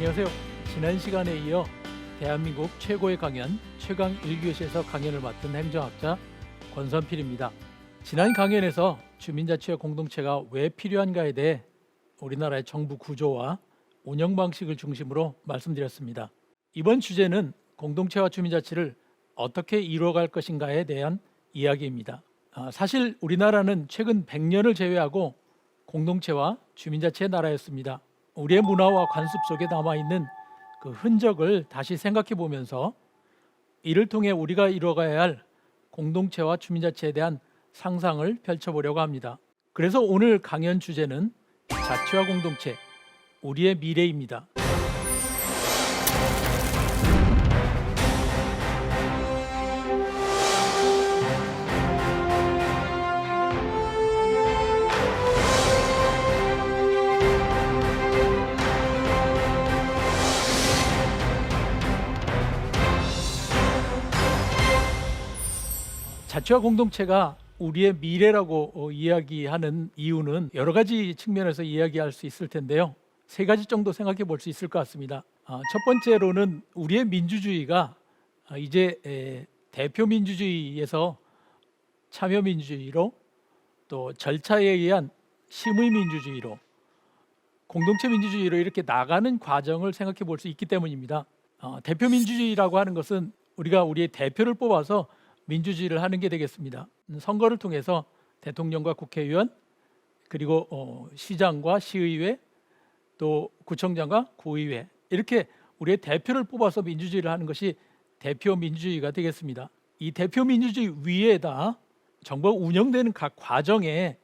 안녕하세요. 지난 시간에 이어 대한민국 최고의 강연 최강 1교시에서 강연을 맡은 행정학자 권선필입니다. 지난 강연에서 주민자치와 공동체가 왜 필요한가에 대해 우리나라의 정부 구조와 운영 방식을 중심으로 말씀드렸습니다. 이번 주제는 공동체와 주민자치를 어떻게 이루어갈 것인가에 대한 이야기입니다. 아, 사실 우리나라는 최근 100년을 제외하고 공동체와 주민자치의 나라였습니다. 우리의 문화와 관습 속에 남아 있는 그 흔적을 다시 생각해 보면서 이를 통해 우리가 이루어가야 할 공동체와 주민자치에 대한 상상을 펼쳐보려고 합니다. 그래서 오늘 강연 주제는 자치와 공동체, 우리의 미래입니다. 자치와 공동체가 우리의 미래라고 어, 이야기하는 이유는 여러 가지 측면에서 이야기할 수 있을 텐데요. 세 가지 정도 생각해 볼 수 있을 것 같습니다. 아, 첫 번째로는 우리의 민주주의가 아, 이제 에, 대표 민주주의에서 참여 민주주의로 또 절차에 의한 심의 민주주의로 공동체 민주주의로 이렇게 나가는 과정을 생각해 볼 수 있기 때문입니다. 어, 대표 민주주의라고 하는 것은 우리가 우리의 대표를 뽑아서 민주주의를 하는 게 되겠습니다. 음, 선거를 통해서 대통령과 국회의원 그리고 어, 시장과 시의회 또 구청장과 구의회 이렇게 우리의 대표를 뽑아서 민주주의를 하는 것이 대표 민주주의가 되겠습니다. 이 대표 민주주의 위에다 정부가 운영되는 각 과정에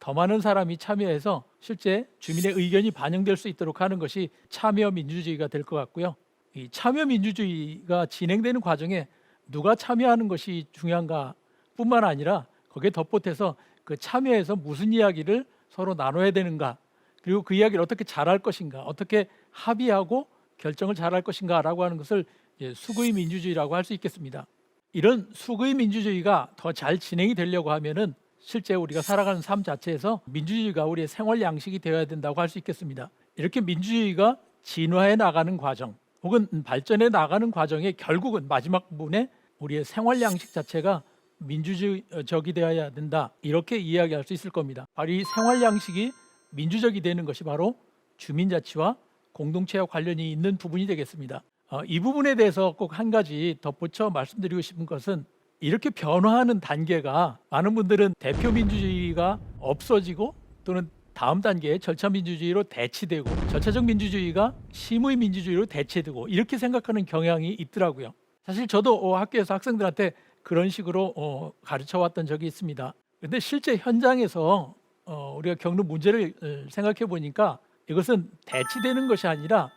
더 많은 사람이 참여해서 실제 주민의 의견이 반영될 수 있도록 하는 것이 참여 민주주의가 될 것 같고요. 이 참여 민주주의가 진행되는 과정에 누가 참여하는 것이 중요한가 뿐만 아니라 거기에 덧붙여서 그 참여해서 무슨 이야기를 서로 나눠야 되는가 그리고 그 이야기를 어떻게 잘할 것인가 어떻게 합의하고 결정을 잘할 것인가라고 하는 것을 수구의 민주주의라고 할 수 있겠습니다. 이런 수구의 민주주의가 더 잘 진행이 되려고 하면은 실제 우리가 살아가는 삶 자체에서 민주주의가 우리의 생활 양식이 되어야 된다고 할 수 있겠습니다. 이렇게 민주주의가 진화해 나가는 과정 혹은 발전해 나가는 과정에 결국은 마지막 부분에 우리의 생활 양식 자체가 민주적이 되어야 된다 이렇게 이야기할 수 있을 겁니다. 바로 이 생활 양식이 민주적이 되는 것이 바로 주민자치와 공동체와 관련이 있는 부분이 되겠습니다. 어, 이 부분에 대해서 꼭 한 가지 덧붙여 말씀드리고 싶은 것은 이렇게 변화하는 단계가 많은 분들은 대표 민주주의가 없어지고 또는 다음 단계에 절차 민주주의로 대치되고 절차적 민주주의가 심의 민주주의로 대체되고 이렇게 생각하는 경향이 있더라고요. 사실 저도 어, 학교에서 학생들한테 그런 식으로 어, 가르쳐 왔던 적이 있습니다. 근데 실제 현장에서 어, 우리가 겪는 문제를 어, 생각해 보니까 이것은 대치되는 것이 아니라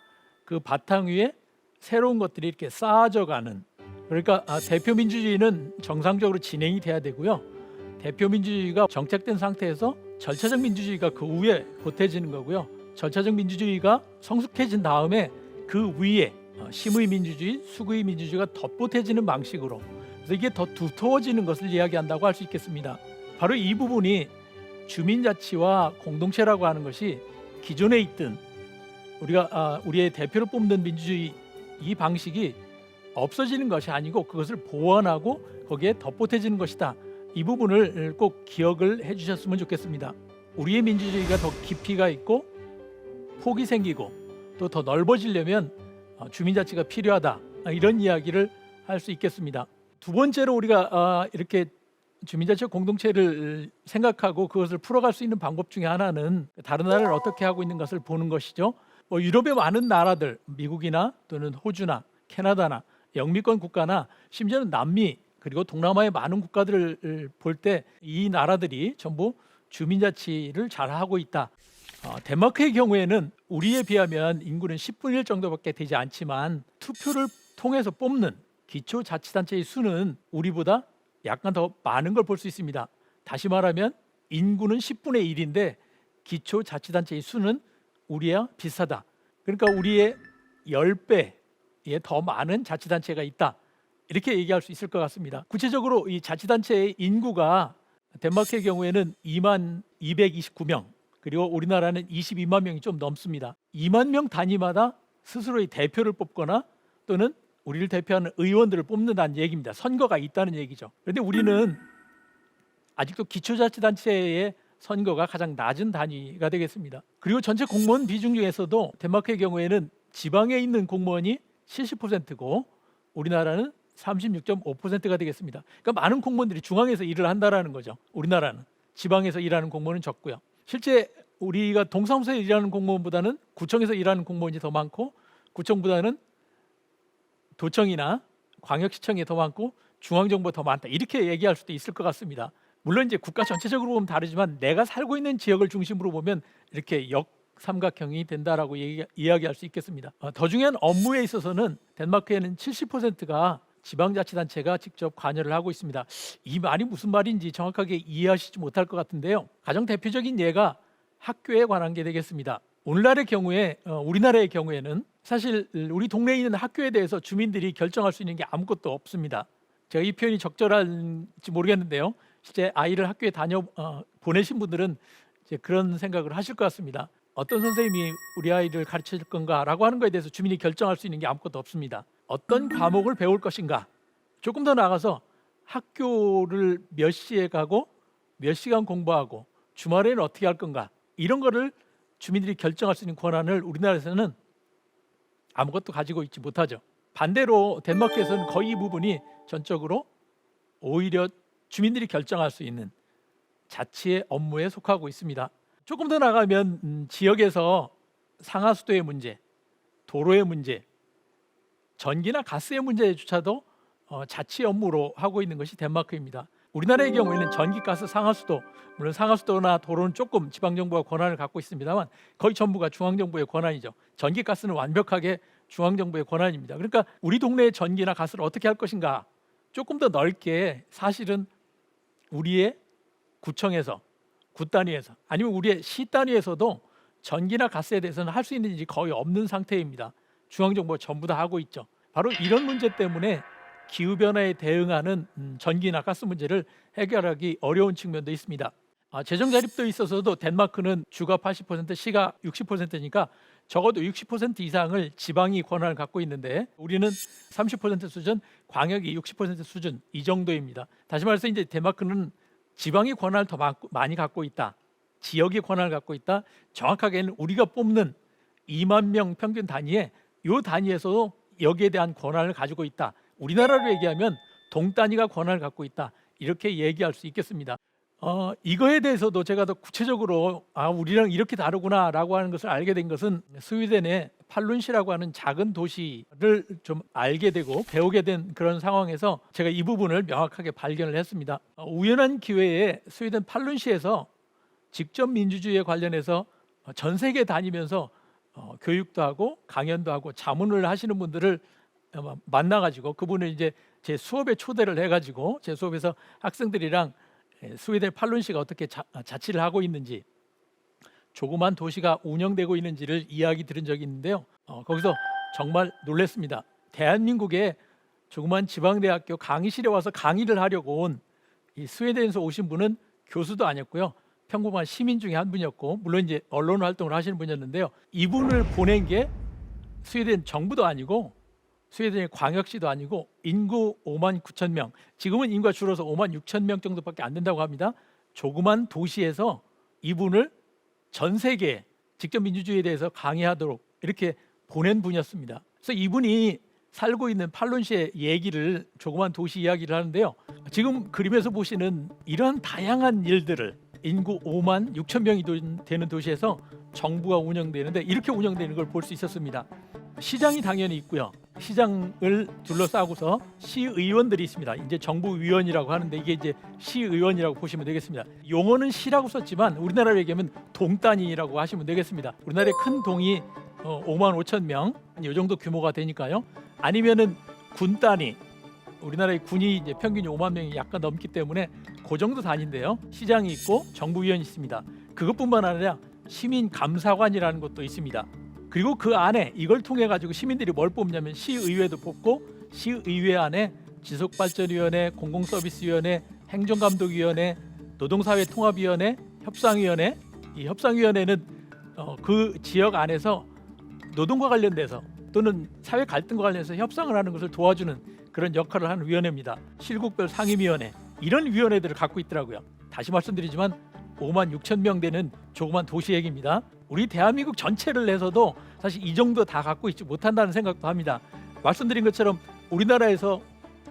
그 바탕 위에 새로운 것들이 이렇게 쌓아져 가는 그러니까 아, 대표 민주주의는 정상적으로 진행이 돼야 되고요. 대표 민주주의가 정착된 상태에서 절차적 민주주의가 그 위에 보태지는 거고요. 절차적 민주주의가 성숙해진 다음에 그 위에 어, 심의 민주주의, 수구의 민주주의가 덧보태지는 방식으로 그래서 이게 더 두터워지는 것을 이야기한다고 할 수 있겠습니다. 바로 이 부분이 주민자치와 공동체라고 하는 것이 기존에 있던 우리가 아, 우리의 대표를 뽑는 민주주의 이 방식이 없어지는 것이 아니고 그것을 보완하고 거기에 덧보태지는 것이다. 이 부분을 꼭 기억을 해주셨으면 좋겠습니다. 우리의 민주주의가 더 깊이가 있고 폭이 생기고 또 더 넓어지려면 어, 주민자치가 필요하다 아, 이런 이야기를 할 수 있겠습니다. 두 번째로 우리가 아, 이렇게 주민자치 공동체를 생각하고 그것을 풀어갈 수 있는 방법 중에 하나는 다른 나라를 어떻게 하고 있는 것을 보는 것이죠. 뭐 유럽의 많은 나라들, 미국이나 또는 호주나 캐나다나 영미권 국가나 심지어는 남미 그리고 동남아의 많은 국가들을 볼 때 이 나라들이 전부 주민자치를 잘 하고 있다. 어, 덴마크의 경우에는 우리에 비하면 인구는 10분의 1 정도밖에 되지 않지만 투표를 통해서 뽑는 기초자치단체의 수는 우리보다 약간 더 많은 걸 볼 수 있습니다. 다시 말하면 인구는 10분의 1인데 기초자치단체의 수는 우리와 비슷하다. 그러니까 우리의 10배에 더 많은 자치단체가 있다. 이렇게 얘기할 수 있을 것 같습니다. 구체적으로 이 자치단체의 인구가 덴마크의 경우에는 2만 229명, 그리고 우리나라는 22만 명이 좀 넘습니다. 2만 명 단위마다 스스로의 대표를 뽑거나 또는 우리를 대표하는 의원들을 뽑는다는 얘기입니다. 선거가 있다는 얘기죠. 그런데 우리는 아직도 기초자치단체의 선거가 가장 낮은 단위가 되겠습니다. 그리고 전체 공무원 비중 중에서도 덴마크의 경우에는 지방에 있는 공무원이 70%고 우리나라는 36.5%가 되겠습니다. 그러니까 많은 공무원들이 중앙에서 일을 한다라는 거죠. 우리나라는 지방에서 일하는 공무원은 적고요. 실제 우리가 동사무소에 일하는 공무원보다는 구청에서 일하는 공무원이 더 많고 구청보다는 도청이나 광역시청이 더 많고 중앙정부가 더 많다 이렇게 얘기할 수도 있을 것 같습니다. 물론 이제 국가 전체적으로 보면 다르지만 내가 살고 있는 지역을 중심으로 보면 이렇게 역 삼각형이 된다라고 얘기, 이야기할 수 있겠습니다. 어, 더 중요한 업무에 있어서는 덴마크에는 70%가 지방자치단체가 직접 관여를 하고 있습니다. 이 말이 무슨 말인지 정확하게 이해하시지 못할 것 같은데요. 가장 대표적인 예가 학교에 관한 게 되겠습니다. 오늘날의 경우에 어, 우리나라의 경우에는 사실 우리 동네에 있는 학교에 대해서 주민들이 결정할 수 있는 게 아무것도 없습니다. 제가 이 표현이 적절한지 모르겠는데요. 실제 아이를 학교에 다녀 어, 보내신 분들은 이제 그런 생각을 하실 것 같습니다. 어떤 선생님이 우리 아이를 가르쳐 줄 건가라고 하는 것에 대해서 주민이 결정할 수 있는 게 아무것도 없습니다. 어떤 과목을 배울 것인가? 조금 더 나가서 학교를 몇 시에 가고 몇 시간 공부하고 주말에는 어떻게 할 건가? 이런 거를 주민들이 결정할 수 있는 권한을 우리나라에서는 아무것도 가지고 있지 못하죠. 반대로 덴마크에서는 거의 이 부분이 전적으로 오히려 주민들이 결정할 수 있는 자치의 업무에 속하고 있습니다. 조금 더 나가면 음, 지역에서 상하수도의 문제, 도로의 문제, 전기나 가스의 문제조차도 어, 자치 업무로 하고 있는 것이 덴마크입니다. 우리나라의 경우에는 전기, 가스, 상하수도 물론 상하수도나 도로는 조금 지방 정부가 권한을 갖고 있습니다만 거의 전부가 중앙 정부의 권한이죠. 전기, 가스는 완벽하게 중앙 정부의 권한입니다. 그러니까 우리 동네의 전기나 가스를 어떻게 할 것인가 조금 더 넓게 사실은 우리의 구청에서 구 단위에서 아니면 우리의 시 단위에서도 전기나 가스에 대해서는 할 수 있는 일이 거의 없는 상태입니다. 중앙 정부가 전부 다 하고 있죠. 바로 이런 문제 때문에 기후 변화에 대응하는 음, 전기나 가스 문제를 해결하기 어려운 측면도 있습니다. 아, 재정 자립도 있어서도 덴마크는 주가 80% 시가 60%니까 적어도 60% 이상을 지방이 권한을 갖고 있는데 우리는 30% 수준, 광역이 60% 수준 이 정도입니다. 다시 말해서 이제 덴마크는 지방이 권한을 더 많이 갖고 있다. 지역이 권한을 갖고 있다. 정확하게는 우리가 뽑는 2만 명 평균 단위에 요 단위에서도 여기에 대한 권한을 가지고 있다. 우리나라로 얘기하면 동 단위가 권한을 갖고 있다. 이렇게 얘기할 수 있겠습니다. 어, 이거에 대해서도 제가 더 구체적으로 아 우리랑 이렇게 다르구나라고 하는 것을 알게 된 것은 스웨덴의 팔룬시라고 하는 작은 도시를 좀 알게 되고 배우게 된 그런 상황에서 제가 이 부분을 명확하게 발견을 했습니다. 어, 우연한 기회에 스웨덴 팔룬시에서 직접 민주주의에 관련해서 어, 전 세계 다니면서 어, 교육도 하고 강연도 하고 자문을 하시는 분들을 어, 만나가지고 그분을 이제 제 수업에 초대를 해가지고 제 수업에서 학생들이랑 예, 스웨덴 팔룬시가 어떻게 자, 아, 자치를 하고 있는지 조그만 도시가 운영되고 있는지를 이야기 들은 적이 있는데요. 어, 거기서 정말 놀랐습니다. 대한민국의 조그만 지방대학교 강의실에 와서 강의를 하려고 온 이 스웨덴에서 오신 분은 교수도 아니었고요. 평범한 시민 중에 한 분이었고 물론 이제 언론 활동을 하시는 분이었는데요. 이분을 보낸 게 스웨덴 정부도 아니고 스웨덴의 광역시도 아니고 인구 5만 9천 명. 지금은 인구가 줄어서 5만 6천 명 정도밖에 안 된다고 합니다. 조그만 도시에서 이분을 전 세계에 직접 민주주의에 대해서 강의하도록 이렇게 보낸 분이었습니다. 그래서 이분이 살고 있는 팔룬시의 얘기를 조그만 도시 이야기를 하는데요. 지금 그림에서 보시는 이런 다양한 일들을 인구 5만 6천 명이 도- 되는 도시에서 정부가 운영되는데 이렇게 운영되는 걸 볼 수 있었습니다. 시장이 당연히 있고요. 시장을 둘러싸고서 시의원들이 있습니다. 이제 정부 위원이라고 하는데 이게 이제 시의원이라고 보시면 되겠습니다. 용어는 시라고 썼지만 우리나라로 얘기하면 동단위라고 하시면 되겠습니다. 우리나라의 큰 동이 어, 5만 5천 명, 이 정도 규모가 되니까요. 아니면은 군 단위, 우리나라의 군이 이제 평균이 5만 명이 약간 넘기 때문에 그 정도 단위인데요. 시장이 있고 정부위원이 있습니다. 그것뿐만 아니라 시민 감사관이라는 것도 있습니다. 그리고 그 안에 이걸 통해 가지고 시민들이 뭘 뽑냐면 시의회도 뽑고 시의회 안에 지속발전위원회, 공공서비스위원회, 행정감독위원회, 노동사회통합위원회, 협상위원회 이 협상위원회는 어, 그 지역 안에서 노동과 관련돼서 또는 사회 갈등과 관련해서 협상을 하는 것을 도와주는 그런 역할을 하는 위원회입니다. 실국별 상임위원회 이런 위원회들을 갖고 있더라고요. 다시 말씀드리지만 5만 6천 명 되는 조그만 도시 얘기입니다. 우리 대한민국 전체를 내서도 사실 이 정도 다 갖고 있지 못한다는 생각도 합니다. 말씀드린 것처럼 우리나라에서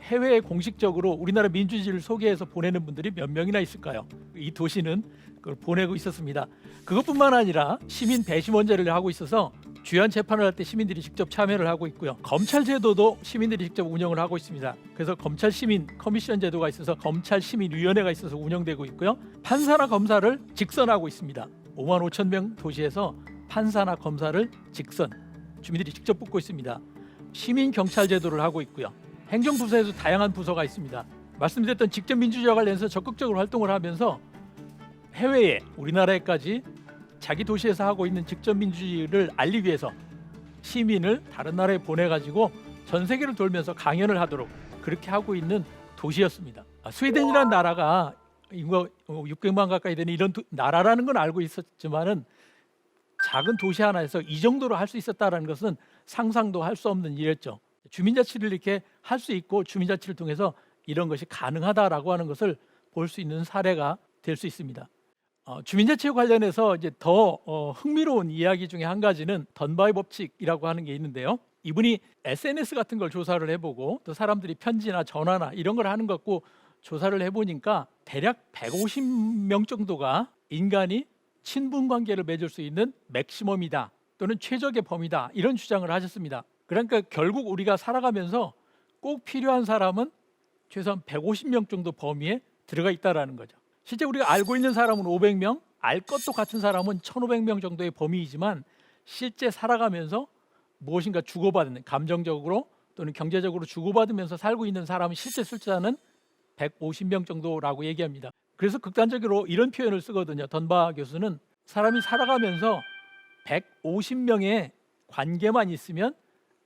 해외에 공식적으로 우리나라 민주주의를 소개해서 보내는 분들이 몇 명이나 있을까요? 이 도시는 그걸 보내고 있었습니다. 그것뿐만 아니라 시민 배심원제를 하고 있어서 주연 재판을 할 때 시민들이 직접 참여를 하고 있고요. 검찰 제도도 시민들이 직접 운영을 하고 있습니다. 그래서 검찰 시민 커미션 제도가 있어서 검찰 시민 위원회가 있어서 운영되고 있고요. 판사나 검사를 직선하고 있습니다. 5만 5천 명 도시에서 판사나 검사를 직선 주민들이 직접 뽑고 있습니다. 시민 경찰 제도를 하고 있고요. 행정부서에도 다양한 부서가 있습니다. 말씀드렸던 직접 민주주의와 관련해서 적극적으로 활동을 하면서 해외에 우리나라에까지 자기 도시에서 하고 있는 직접 민주주의를 알리기 위해서 시민을 다른 나라에 보내 가지고 전 세계를 돌면서 강연을 하도록 그렇게 하고 있는 도시였습니다. 아, 스웨덴이라는 나라가 인구가 600만 가까이 되는 이런 도- 나라라는 건 알고 있었지만은 작은 도시 하나에서 이 정도로 할 수 있었다라는 것은 상상도 할 수 없는 일이었죠. 주민자치를 이렇게 할 수 있고 주민자치를 통해서 이런 것이 가능하다라고 하는 것을 볼 수 있는 사례가 될 수 있습니다. 어, 주민자치에 관련해서 이제 더 어, 흥미로운 이야기 중에 한 가지는 던바이 법칙이라고 하는 게 있는데요. 이분이 SNS 같은 걸 조사를 해보고 또 사람들이 편지나 전화나 이런 걸 하는 것 갖고 조사를 해보니까 대략 150명 정도가 인간이 친분 관계를 맺을 수 있는 맥시멈이다 또는 최적의 범위다 이런 주장을 하셨습니다. 그러니까 결국 우리가 살아가면서 꼭 필요한 사람은 최소한 150명 정도 범위에 들어가 있다라는 거죠. 실제 우리가 알고 있는 사람은 500명, 알 것도 같은 사람은 1,500명 정도의 범위이지만 실제 살아가면서 무엇인가 주고받는 감정적으로 또는 경제적으로 주고받으면서 살고 있는 사람은 실제 숫자는 150명 정도라고 얘기합니다. 그래서 극단적으로 이런 표현을 쓰거든요. 던바 교수는 사람이 살아가면서 150명의 관계만 있으면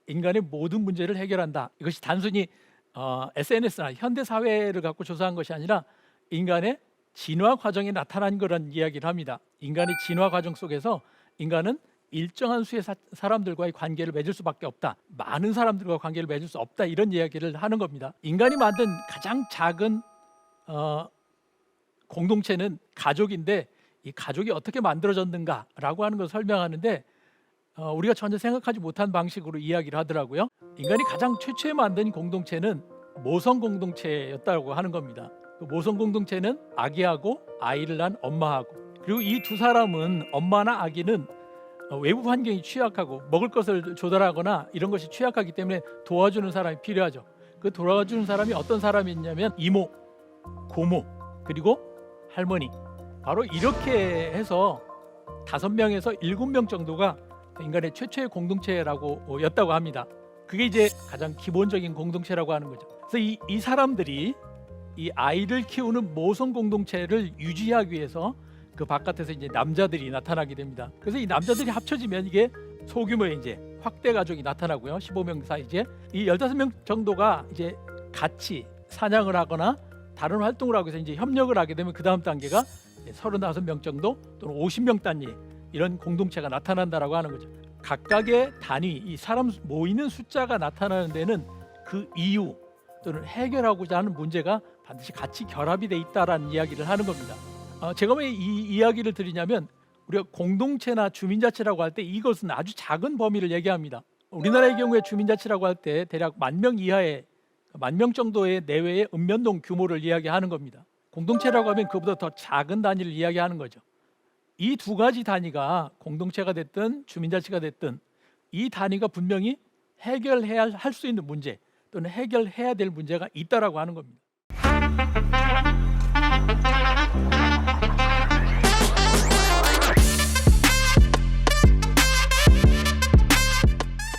인간의 모든 문제를 해결한다. 이것이 단순히 어, SNS나 현대 사회를 갖고 조사한 것이 아니라 인간의 진화 과정에 나타난 그런 이야기를 합니다. 인간의 진화 과정 속에서 인간은 일정한 수의 사, 사람들과의 관계를 맺을 수밖에 없다. 많은 사람들과 관계를 맺을 수 없다. 이런 이야기를 하는 겁니다. 인간이 만든 가장 작은 어, 공동체는 가족인데 이 가족이 어떻게 만들어졌는가라고 하는 걸 설명하는데 어, 우리가 전혀 생각하지 못한 방식으로 이야기를 하더라고요. 인간이 가장 최초에 만든 공동체는 모성 공동체였다고 하는 겁니다. 그 모성 공동체는 아기하고 아이를 낳은 엄마하고 그리고 이 두 사람은 엄마나 아기는 어, 외부 환경이 취약하고 먹을 것을 조달하거나 이런 것이 취약하기 때문에 도와주는 사람이 필요하죠. 그 도와주는 사람이 어떤 사람이냐면 이모, 고모, 그리고 할머니. 바로 이렇게 해서 다섯 명에서 일곱 명 정도가 인간의 최초의 공동체라고 였다고 합니다. 그게 이제 가장 기본적인 공동체라고 하는 거죠. 그래서 이, 이 사람들이 이 아이를 키우는 모성 공동체를 유지하기 위해서 그 바깥에서 이제 남자들이 나타나게 됩니다. 그래서 이 남자들이 합쳐지면 이게 소규모의 이제 확대 가족이 나타나고요. 15명 사이즈에 이 15명 정도가 이제 같이 사냥을 하거나 다른 활동을 하고 해서 이제 협력을 하게 되면 그 다음 단계가 35명 정도 또는 50명 단위 이런 공동체가 나타난다라고 하는 거죠. 각각의 단위, 이 사람 모이는 숫자가 나타나는 데는 그 이유 또는 해결하고자 하는 문제가 반드시 같이 결합이 돼 있다라는 이야기를 하는 겁니다. 어, 제가 왜 이 이야기를 드리냐면 우리가 공동체나 주민자치라고 할 때 이것은 아주 작은 범위를 얘기합니다. 우리나라의 경우에 주민자치라고 할 때 대략 만 명 이하의 만 명 정도의 내외의 읍면동 규모를 이야기하는 겁니다. 공동체라고 하면 그보다 더 작은 단위를 이야기하는 거죠. 이 두 가지 단위가 공동체가 됐든 주민자치가 됐든 이 단위가 분명히 해결해야 할 수 있는 문제 또는 해결해야 될 문제가 있다라고 하는 겁니다.